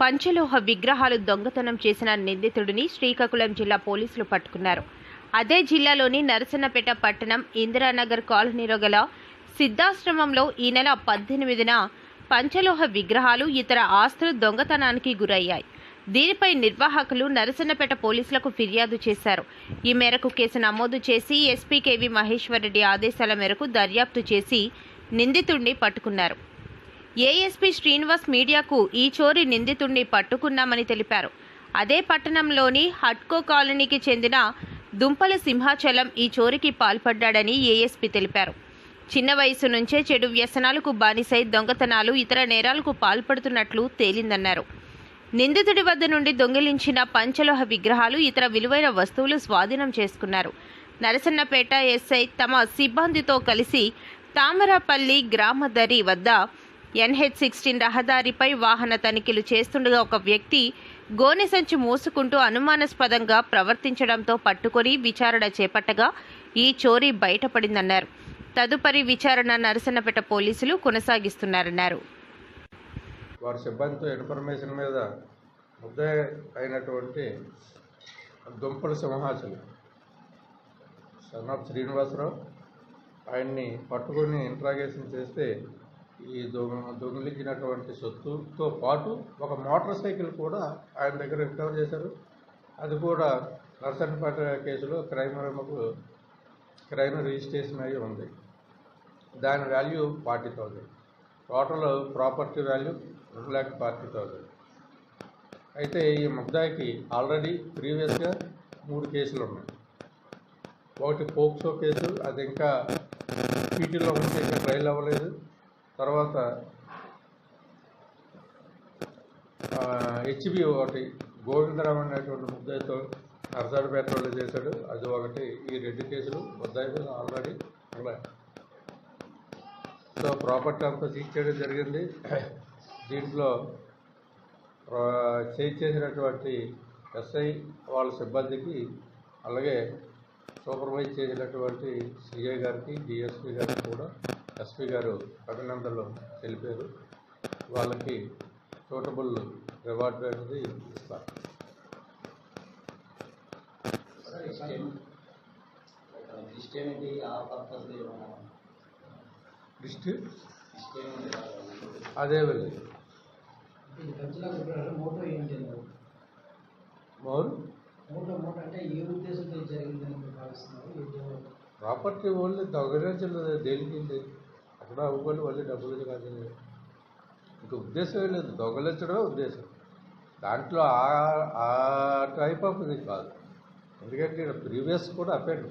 పంచలోహ విగ్రహాలు దొంగతనం చేసిన నిందితుడిని శ్రీకాకుళం జిల్లా పోలీసులు పట్టుకున్నారు. అదే జిల్లాలోని నరసన్నపేట పట్టణం ఇందిరానగర్ కాలనీలో గల సిద్ధాశ్రమంలో ఈ నెల పద్దెనిమిదిన పంచలోహ విగ్రహాలు ఇతర ఆస్తులు దొంగతనానికి గురయ్యాయి. దీనిపై నిర్వాహకులు నరసన్నపేట పోలీసులకు ఫిర్యాదు చేశారు. ఈ మేరకు కేసు నమోదు చేసి ఎస్పీ కేవీ మహేశ్వరరెడ్డి ఆదేశాల మేరకు దర్యాప్తు చేసి నిందితుడిని పట్టుకున్నారు. ఏఎస్పీ శ్రీనివాస్ మీడియాకు ఈ చోరీ నిందితుడిని పట్టుకున్నామని తెలిపారు. అదే పట్టణంలోని హట్కో కాలనీకి చెందిన దుంపల సింహాచలం ఈ చోరీకి పాల్పడ్డాడని ఏఎస్పీ తెలిపారు. చిన్న వయసు నుంచే చెడు వ్యసనాలకు బానిసై దొంగతనాలు ఇతర నేరాలకు పాల్పడుతున్నట్లు తేలిందన్నారు. నిందితుడి వద్ద నుండి దొంగిలించిన పంచలోహ విగ్రహాలు ఇతర విలువైన వస్తువులు స్వాధీనం చేసుకున్నారు. నరసన్నపేట ఎస్ఐ తమ సిబ్బందితో కలిసి తామరపల్లి గ్రామదరి వద్ద ఎన్హెచ్ సిక్స్టీన్ రహదారిపై వాహన తనిఖీలు చేస్తుండగా ఒక వ్యక్తి గోనె సంచి మూసుకుంటూ అనుమానాస్పదంగా ప్రవర్తించడంతో పట్టుకొని విచారణ చేపట్టగా ఈ చోరీ బయటపడిందన్నారు. తదుపరి విచారణ నరసనపేట పోలీసులు కొనసాగిస్తున్నారన్నారు. వారి సిబ్బందితో ఇన్ఫర్మేషన్ మీద ముద్దాయి అయినటువంటి దుంపల సింహాచలం సన్ ఆఫ్ శ్రీనివాసరావు ఆయన్ని పట్టుకొని ఇంట్రాగేషన్ చేస్తే ఈ దొంగ దొంగిలించినటువంటి సొత్తుతో పాటు ఒక మోటార్ సైకిల్ కూడా ఆయన దగ్గర రికవర్ చేశారు. అది కూడా నర్సన్పేట కేసులో క్రైమ్ రమ్మకు క్రైమ్ రిజిస్ట్రేషన్ అయి ఉంది. దాని value forty thousand total property value రెండు ల్యాక్ ఫార్టీ థౌజండ్ అయితే ఈ ముద్దాయికి ఆల్రెడీ ప్రీవియస్గా మూడు కేసులు ఉన్నాయి. ఒకటి పోక్సో కేసు అది ఇంకా పీటీలో ఉంటే ఇంకా ట్రయల్ అవ్వలేదు. తర్వాత హెచ్బి ఒకటి గోవిందరావు అనేటువంటి ముద్దాయితో వాళ్ళు చేశాడు. అది ఒకటి ఈ రెండు కేసులు ముద్దాయి మీద ఆల్రెడీ ఉన్నాయి. సో ప్రాపర్టీ అంతా సీజ్ చేయడం జరిగింది. దీంట్లో సీజ్ చేసినటువంటి ఎస్ఐ వాళ్ళ సిబ్బందికి అలాగే సూపర్వైజ్ చేసినటువంటి సిఐ గారికి డిఎస్పి గారికి కూడా ఎస్పీ గారు అభినందనలు తెలిపారు. వాళ్ళకి సూటబుల్ రివార్డ్ అనేది ఇస్తారు. ఆ లిస్ట్? ఏంటి అదే వెళ్ళి. ఇది అంటే ప్రాపర్టీ ఓన్లీ దగ్గర దేనికి అక్కడ అవ్వుకొని మళ్ళీ డబ్బులు కాదు ఇంకా ఉద్దేశం లేదు. దొంగలించడమే ఉద్దేశం. దాంట్లో ఆ ఆ టైప్ ఆఫ్ ఇది కాదు. ఎందుకంటే ప్రీవియస్ కూడా అఫెండ్.